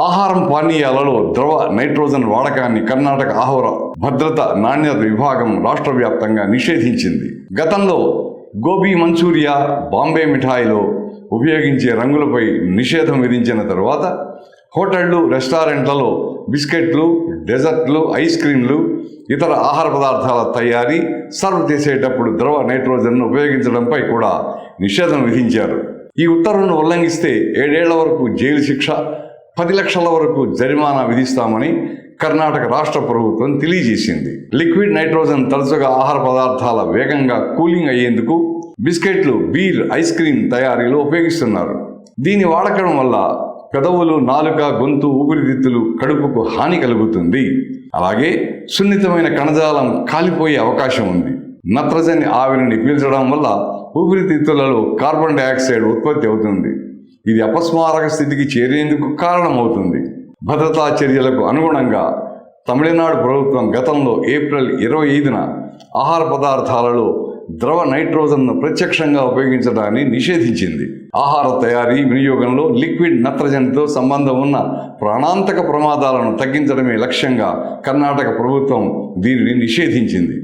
ఆహారం పానీయాలలో ద్రవ నైట్రోజన్ వాడకాన్ని కర్ణాటక ఆహార భద్రత నాణ్యత విభాగం రాష్ట్ర వ్యాప్తంగా నిషేధించింది. గతంలో గోబీ మంచూరియా బాంబే మిఠాయిలో ఉపయోగించే రంగులపై నిషేధం విధించిన తరువాత హోటళ్ళు రెస్టారెంట్లలో బిస్కెట్లు డెజర్ట్లు ఐస్ క్రీంలు ఇతర ఆహార పదార్థాల తయారీ సర్వ్ చేసేటప్పుడు ద్రవ నైట్రోజన్ను ఉపయోగించడంపై కూడా నిషేధం విధించారు. ఈ ఉత్తర్వును ఉల్లంఘిస్తే ఏడేళ్ళ వరకు జైలు శిక్ష పది లక్షల వరకు జరిమానా విధిస్తామని కర్ణాటక రాష్ట్ర ప్రభుత్వం తెలియజేసింది. లిక్విడ్ నైట్రోజన్ తరచుగా ఆహార పదార్థాల వేగంగా కూలింగ్ అయ్యేందుకు బిస్కెట్లు బీర్ ఐస్ క్రీమ్ తయారీలో ఉపయోగిస్తున్నారు. దీని వాడకం వల్ల పెదవులు నాలుక గొంతు ఊపిరితిత్తులు కడుపుకు హాని కలుగుతుంది. అలాగే సున్నితమైన కణజాలం కాలిపోయే అవకాశం ఉంది. నత్రజని ఆవిరిని పీల్చడం వల్ల ఊపిరితిత్తులలో కార్బన్ డయాక్సైడ్ ఉత్పత్తి అవుతుంది. ఇది అపస్మారక స్థితికి చేరేందుకు కారణమవుతుంది. భద్రతా చర్యలకు అనుగుణంగా తమిళనాడు ప్రభుత్వం గతంలో ఏప్రిల్ ఇరవై ఐదున ఆహార పదార్థాలలో ద్రవ నైట్రోజన్ను ప్రత్యక్షంగా ఉపయోగించడాన్ని నిషేధించింది. ఆహార తయారీ వినియోగంలో లిక్విడ్ నత్రజనితో సంబంధం ఉన్న ప్రాణాంతక ప్రమాదాలను తగ్గించడమే లక్ష్యంగా కర్ణాటక ప్రభుత్వం దీనిని నిషేధించింది.